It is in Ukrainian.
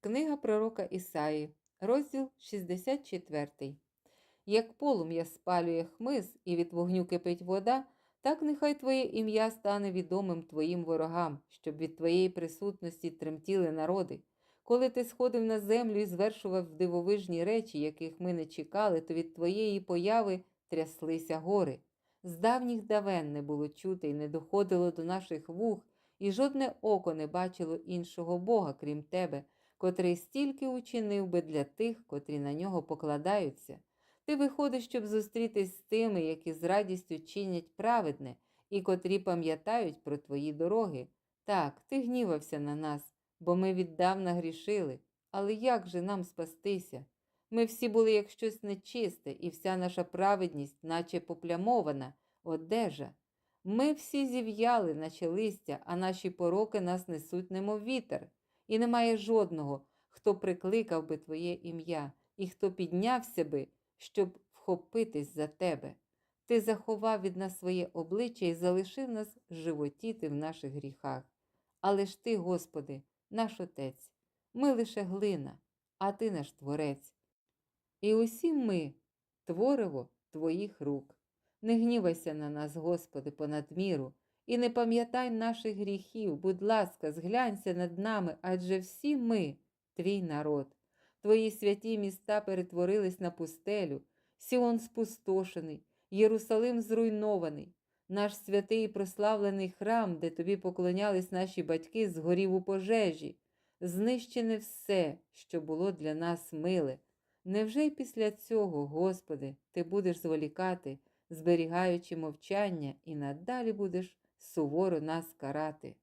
Книга пророка Ісаї, розділ 64. Як полум'я спалює хмиз і від вогню кипить вода, так нехай Твоє ім'я стане відомим Твоїм ворогам, щоб від Твоєї присутності тремтіли народи. Коли ти сходив на землю і звершував дивовижні речі, яких ми не чекали, то від Твоєї появи тряслися гори. З давніх давен не було чути і не доходило до наших вух, і жодне око не бачило іншого Бога, крім Тебе, котрий стільки учинив би для тих, котрі на нього покладаються. Ти виходиш, щоб зустрітись з тими, які з радістю чинять праведне, і котрі пам'ятають про твої дороги. Так, ти гнівався на нас, бо ми віддавна грішили. Але як же нам спастися? Ми всі були як щось нечисте, і вся наша праведність, наче поплямована, одежа. Ми всі зів'яли, наче листя, а наші пороки нас несуть, немов вітер, і немає жодного, хто прикликав би Твоє ім'я, і хто піднявся би, щоб вхопитись за тебе. Ти заховав від нас своє обличчя і залишив нас животіти в наших гріхах. Але ж ти, Господи, наш Отець, ми лише глина, а Ти наш Творець. І усі ми твориво Твоїх рук. Не гнівайся на нас, Господи, понад міру, і не пам'ятай наших гріхів, будь ласка, зглянься над нами, адже всі ми, твій народ. Твої святі міста перетворились на пустелю, Сіон спустошений, Єрусалим зруйнований. Наш святий і прославлений храм, де тобі поклонялись наші батьки, згорів у пожежі. Знищене все, що було для нас миле. Невже й після цього, Господи, ти будеш зволікати, зберігаючи мовчання, і надалі будеш суворо нас карати?